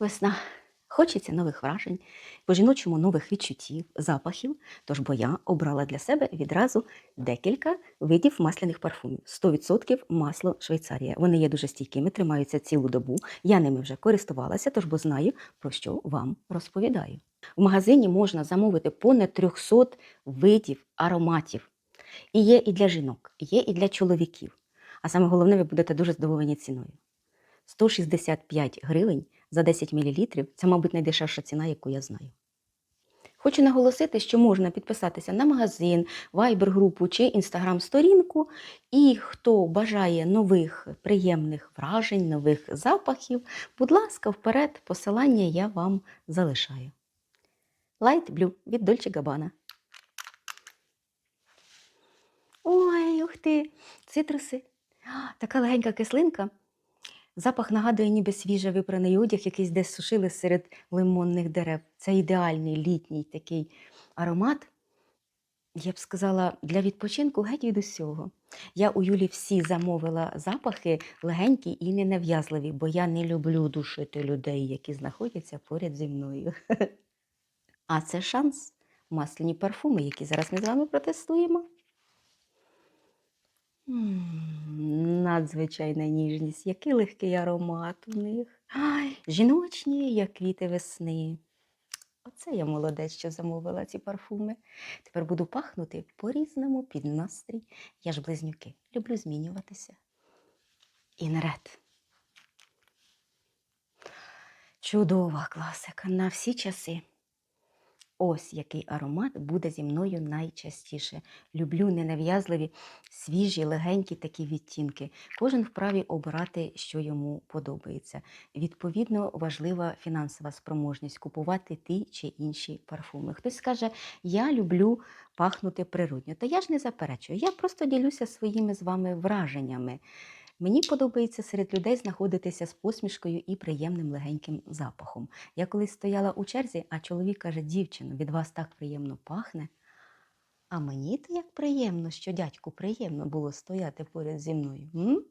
Весна. Хочеться нових вражень, по-жіночому нових відчуттів, запахів. Тож бо я обрала для себе відразу декілька видів масляних парфумів. 100% масло Швейцарія. Вони є дуже стійкими, тримаються цілу добу. Я ними вже користувалася, тож бо знаю, про що вам розповідаю. В магазині можна замовити понад 300 видів ароматів. І є і для жінок, є і для чоловіків. А саме головне, ви будете дуже здивовані ціною. 165 гривень за 10 мл це, мабуть, найдешевша ціна, яку я знаю. Хочу наголосити, що можна підписатися на магазин, вайбер-групу чи інстаграм-сторінку. І хто бажає нових приємних вражень, нових запахів, будь ласка, вперед, посилання я вам залишаю. Light Blue від Dolce Gabbana. Ой, ух ти, цитруси. Така легенька кислинка. Запах нагадує ніби свіже випраний одяг, якийсь десь сушили серед лимонних дерев. Це ідеальний літній такий аромат. Я б сказала, для відпочинку геть від усього. Я у Юлі всі замовила запахи легенькі і ненав'язливі, бо я не люблю душити людей, які знаходяться поряд зі мною. А це шанс масляні парфуми, які зараз ми з вами протестуємо. М, Надзвичайна ніжність, який легкий аромат у них. Ай, жіночні, як квіти весни. Оце я молодець, що замовила ці парфуми. Тепер буду пахнути по-різному під настрій. Я ж близнюки, люблю змінюватися. Інред. Чудова класика на всі часи. Ось який аромат буде зі мною найчастіше. Люблю ненав'язливі, свіжі, легенькі такі відтінки. Кожен вправі обирати, що йому подобається. Відповідно, важлива фінансова спроможність купувати ті чи інші парфуми. Хтось скаже, я люблю пахнути природньо. Та я ж не заперечую. Я просто ділюся своїми з вами враженнями. Мені подобається серед людей знаходитися з посмішкою і приємним легеньким запахом. Я колись стояла у черзі, а чоловік каже: дівчино, від вас так приємно пахне. А мені то як приємно, що дядьку приємно було стояти поряд зі мною. М?